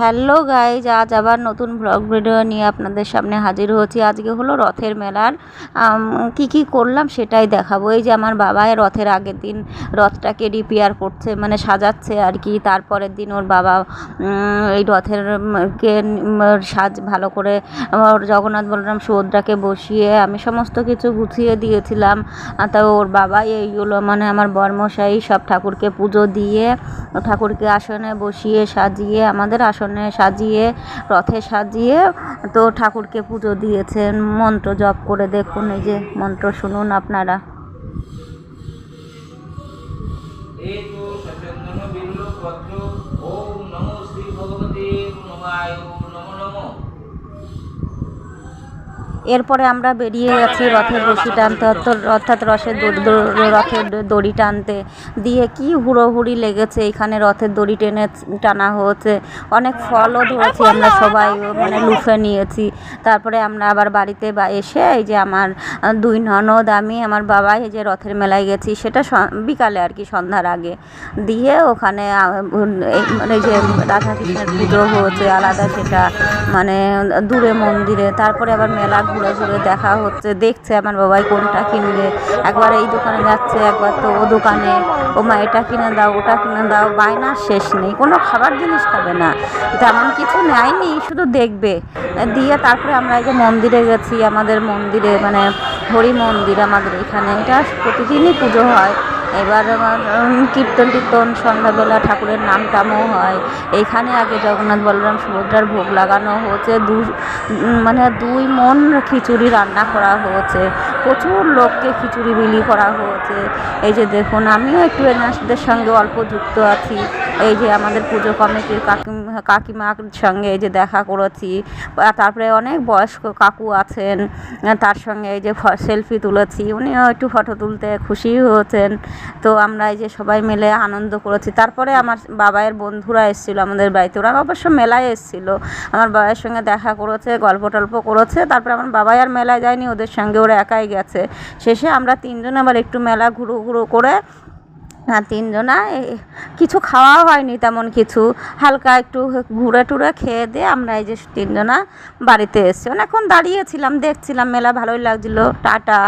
Hello guys, আজ আবার নতুন ব্লগ ভিডিও নিয়ে আপনাদের সামনে হাজির হয়েছি আজকে হলো রথের মেলার কি কি করলাম সেটাই দেখাবো। এই যে আমার বাবাই রথের আগের দিন রথটাকে রিপেয়ার করছে মানে সাজাচ্ছে আর কি। তারপরের দিন ওর বাবা এই রথের কে সাজ ভালো করে, ওর জগন্নাথ বলরাম সুভদ্রাকে বসিয়ে আমি সমস্ত কিছু গুছিয়ে দিয়েছিলাম। তা ওর বাবা এইগুলো মানে আমার বর্মশাই সব ঠাকুরকে পুজো দিয়ে, ঠাকুরকে আসনে বসিয়ে সাজিয়ে আমাদের আসনে সাজিয়ে, রথে সাজিয়ে তো ঠাকুরকে পুজো দিয়েছেন। মন্ত্র জপ করে দেখুন, এই যে মন্ত্র শুনুন আপনারা। ওম নমো শ্রী ভগবতী নমো নমো। এরপরে আমরা বেরিয়ে গেছি রথের রশি টানতে, অর্থ- অর্থাৎ রথের রথের দড়ি টানতে। দিয়ে কি হুড়োহুড়ি লেগেছে, এখানে রথের দড়ি টেনে টানা হয়েছে। অনেক ফলও ধরেছি আমরা সবাই মানে লুফে নিয়েছি। তারপরে আমরা আবার বাড়িতে বা এসে এই যে আমার দুই ননদ, আমি, আমার বাবা, এই যে রথের মেলায় গেছি, সেটা বিকালে আর কি, সন্ধ্যার আগে। দিয়ে ওখানে মানে যে রাধাকৃষ্ণের পুজো হয়েছে, আলাদা সেটা মানে দূরে মন্দিরে। তারপরে আবার মেলা ঘুরে ঘুরে দেখা হচ্ছে, দেখছে আমার বাবাই কোনটা কিনবে। একবার এই দোকানে যাচ্ছে, একবার তো ও দোকানে ও মা এটা কিনে দাও, ওটা কিনে দাও বায়নার শেষ নেই, কোনো খাবার জিনিস খাবে না। তেমন কিছু নেয়নি, শুধু দেখবে। দিয়ে তারপরে আমরা এই যে মন্দিরে গেছি, আমাদের মন্দিরে মানে হরি মন্দির আমাদের এখানে, এটা প্রতিদিনই পুজো হয়। এবার কীর্তন টীর্তন সন্ধ্যাবেলা ঠাকুরের নাম টামও হয়। এইখানে আগে জগন্নাথ বলরাম সুভদ্রার ভোগ লাগানো হচ্ছে। দু মানে দুই মন খিচুড়ি রান্না করা হয়েছে প্রচুর লোককে খিচুড়ি বিলি করা হয়েছে এই যে দেখুন, আমিও একটু এনার্সদের সঙ্গে অল্প যুক্ত আছি। এই যে আমাদের পুজো কমিটির কাকি কাকিমার সঙ্গে এই যে দেখা করেছি তারপরে অনেক বয়স্ক কাকু আছেন তার সঙ্গে এই যে সেলফি তুলেছি, উনিও একটু ফটো তুলতে খুশি হয়েছেন। তো আমরা এই যে সবাই মিলে আনন্দ করেছি। তারপরে আমার বাবায়ের বন্ধুরা এসেছিল আমাদের বাড়িতে। ওরা অবশ্য মেলায় এসেছিল। আমার বাবার সঙ্গে দেখা করেছে, গল্প টল্প করেছে। তারপরে আমার বাবাই আর মেলায় যায়নি, ওদের সঙ্গে ওরা একাই গেছে। শেষে আমরা তিনজন আবার একটু মেলা ঘুরো ঘুরো করে হ্যাঁ তিনজনা কিছু খাওয়া হয়নি তেমন কিছু। হালকা একটু ঘুরে টুরে খেয়ে দিয়ে আমরা এই যে তিনজনা বাড়িতে এসছি। এখন দাঁড়িয়েছিলাম, দেখছিলাম মেলা ভালোই লাগছিল। টাটা।